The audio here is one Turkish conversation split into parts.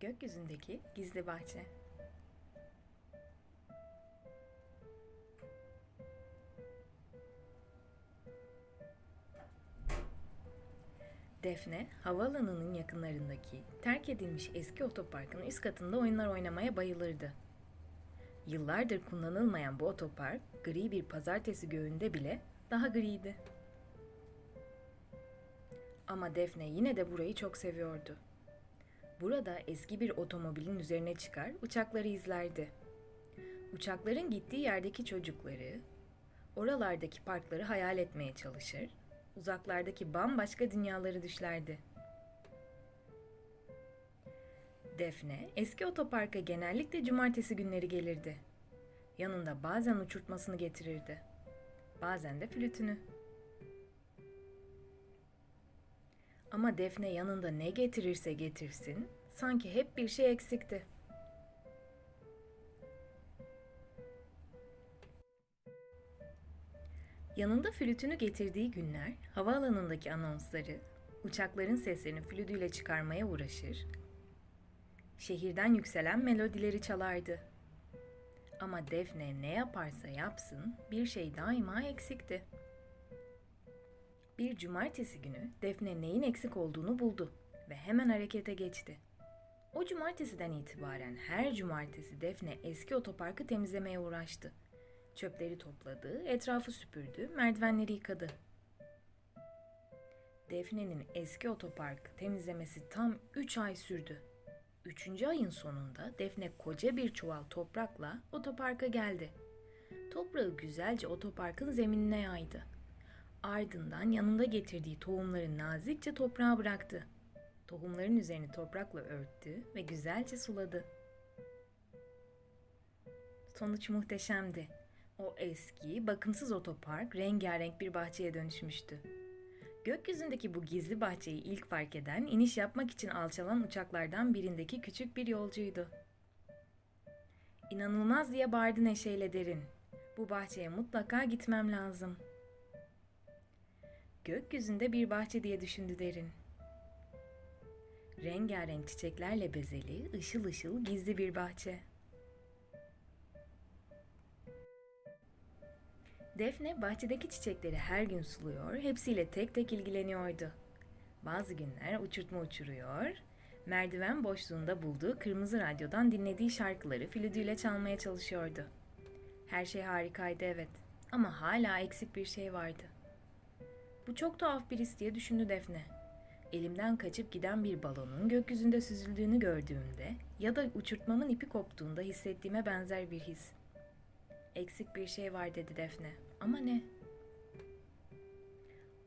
Gökyüzündeki gizli bahçe. Defne, havaalanının yakınlarındaki terk edilmiş eski otoparkın üst katında oyunlar oynamaya bayılırdı. Yıllardır kullanılmayan bu otopark, gri bir pazartesi göğünde bile daha griydi. Ama Defne yine de burayı çok seviyordu. Burada eski bir otomobilin üzerine çıkar, uçakları izlerdi. Uçakların gittiği yerdeki çocukları, oralardaki parkları hayal etmeye çalışır, uzaklardaki bambaşka dünyaları düşlerdi. Defne eski otoparka genellikle cumartesi günleri gelirdi. Yanında bazen uçurtmasını getirirdi. Bazen de flütünü. Ama Defne yanında ne getirirse getirsin, sanki hep bir şey eksikti. Yanında flütünü getirdiği günler havaalanındaki anonsları, uçakların seslerini flütüyle çıkarmaya uğraşır, şehirden yükselen melodileri çalardı. Ama Defne ne yaparsa yapsın bir şey daima eksikti. Bir cumartesi günü Defne neyin eksik olduğunu buldu ve hemen harekete geçti. O cumartesiden itibaren her cumartesi Defne eski otoparkı temizlemeye uğraştı. Çöpleri topladı, etrafı süpürdü, merdivenleri yıkadı. Defne'nin eski otoparkı temizlemesi tam 3 ay sürdü. Üçüncü ayın sonunda Defne koca bir çuval toprakla otoparka geldi. Toprağı güzelce otoparkın zeminine yaydı. Ardından yanında getirdiği tohumları nazikçe toprağa bıraktı. Tohumların üzerini toprakla örttü ve güzelce suladı. Sonuç muhteşemdi. O eski, bakımsız otopark rengarenk bir bahçeye dönüşmüştü. Gökyüzündeki bu gizli bahçeyi ilk fark eden iniş yapmak için alçalan uçaklardan birindeki küçük bir yolcuydu. İnanılmaz diye bağırdı neşeyle derin. Bu bahçeye mutlaka gitmem lazım. Gökyüzünde bir bahçe diye düşündü derin. Rengarenk çiçeklerle bezeli, ışıl ışıl gizli bir bahçe. Defne bahçedeki çiçekleri her gün suluyor, hepsiyle tek tek ilgileniyordu. Bazı günler uçurtma uçuruyor, merdiven boşluğunda bulduğu kırmızı radyodan dinlediği şarkıları flütüyle çalmaya çalışıyordu. Her şey harikaydı evet ama hala eksik bir şey vardı. Bu çok tuhaf bir his diye düşündü Defne. Elimden kaçıp giden bir balonun gökyüzünde süzüldüğünü gördüğümde ya da uçurtmamın ipi koptuğunda hissettiğime benzer bir his. Eksik bir şey var dedi Defne. Ama ne?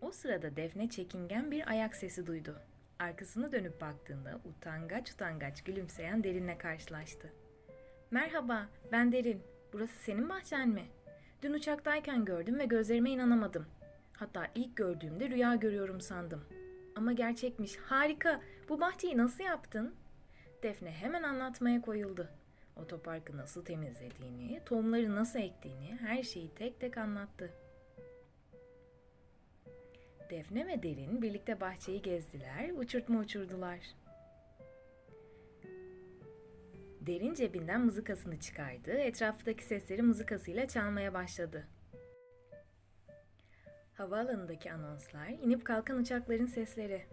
O sırada Defne çekingen bir ayak sesi duydu. Arkasını dönüp baktığında utangaç utangaç gülümseyen Derin'le karşılaştı. Merhaba, ben Derin. Burası senin bahçen mi? Dün uçaktayken gördüm ve gözlerime inanamadım. Hatta ilk gördüğümde rüya görüyorum sandım. Ama gerçekmiş. Harika. Bu bahçeyi nasıl yaptın? Defne hemen anlatmaya koyuldu. Otoparkı nasıl temizlediğini, tohumları nasıl ektiğini, her şeyi tek tek anlattı. Defne ve Derin birlikte bahçeyi gezdiler, uçurtma uçurdular. Derin cebinden mızıkasını çıkardı, etraftaki sesleri mızıkasıyla çalmaya başladı. Havaalanındaki anonslar, inip kalkan uçakların sesleri.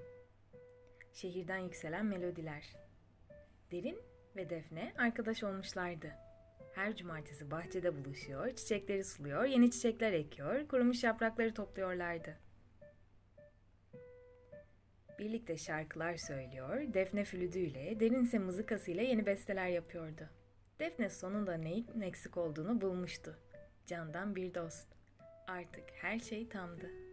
Şehirden yükselen melodiler. Derin ve Defne arkadaş olmuşlardı. Her cumartesi bahçede buluşuyor, çiçekleri suluyor, yeni çiçekler ekiyor, kurumuş yaprakları topluyorlardı. Birlikte şarkılar söylüyor, Defne flütüyle, Derin ise mızıkasıyla yeni besteler yapıyordu. Defne sonunda neyin eksik olduğunu bulmuştu. Candan bir dost. Artık her şey tamdı.